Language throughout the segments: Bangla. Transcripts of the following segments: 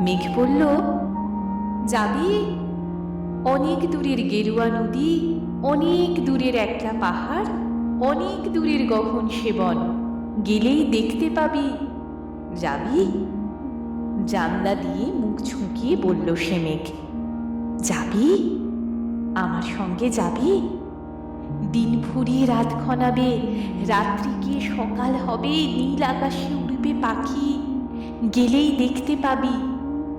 মেঘ বলল, যাবি? অনেক দূরের গেরুয়া নদী, অনেক দূরের একলা পাহাড়, অনেক দূরের গহন সেবন, গেলেই দেখতে পাবি। যাবি? জানলা দিয়ে মুখ ছুঁকিয়ে বলল সে মেঘ, যাবি? আমার সঙ্গে যাবি? দিন ফুরিয়ে রাত খনাবে রাত্রি গিয়ে সকাল হবে, নীল আকাশে উড়বে পাখি, গেলেই দেখতে পাবি।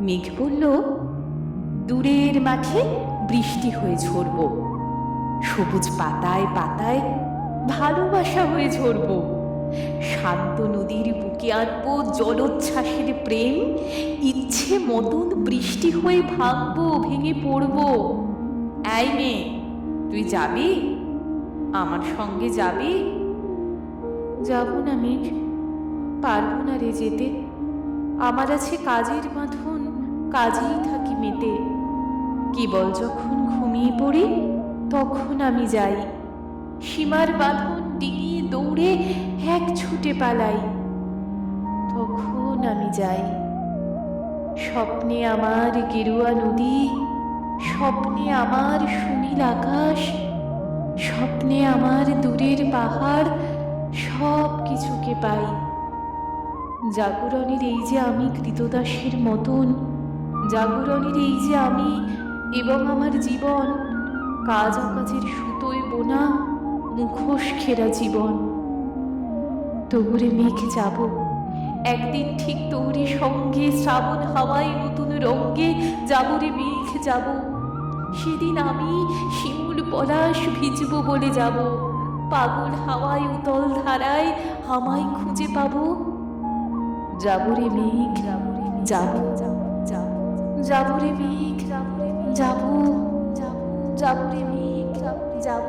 মেঘ বলল, দূরের মাঠে বৃষ্টি হয়ে ঝরব। সবুজ পাতায় পাতায় ভালোবাসা হয়ে ঝরব। শান্ত নদীর বুকে আনব জলোচ্ছ্বাসের প্রেম। ইচ্ছে মতন বৃষ্টি হয়ে ভাঙবো, ভেঙে পড়ব। এই মেয়ে, তুই যাবি? আমার সঙ্গে যাবি? যাব না মেঘ, পারব না রে যেতে। আমার আছে কাজের বাঁধন কাজেই থাকি মেতে। কেবল যখন ঘুমিয়ে পড়ি, তখন আমি যাই। সীমার বাঁধন ডিঙিয়ে দৌড়ে এক ছুটে পালাই। তখন আমি যাই। স্বপ্নে আমার গেরুয়া নদী, স্বপ্নে আমার সুনীল আকাশ, স্বপ্নে আমার দূরের পাহাড় সব কিছুকে পাই। জাগরণের এই যে আমি কৃতদাসের মতন জাগরণের এই যে আমি এবং আমার জীবন, কাজ অকাজের সুতোয় বোনা, মুখোশ ঘেরা জীবন। তবুরে মেঘ যাব। একদিন ঠিক তৌরি সঙ্গে শ্রাবণ হাওয়ায় নতুন রঙ্গে যাবরে মেঘ যাব। সেদিন আমি শিমুল পলাশ ভিজব বলে যাব। পাগল হাওয়ায় উতল ধারায় আমায় খুঁজে পাবো। যাবরে মেঘ যাব যাব। যাব রে মেঘ যাব যাব যাব রে মেঘ যাব।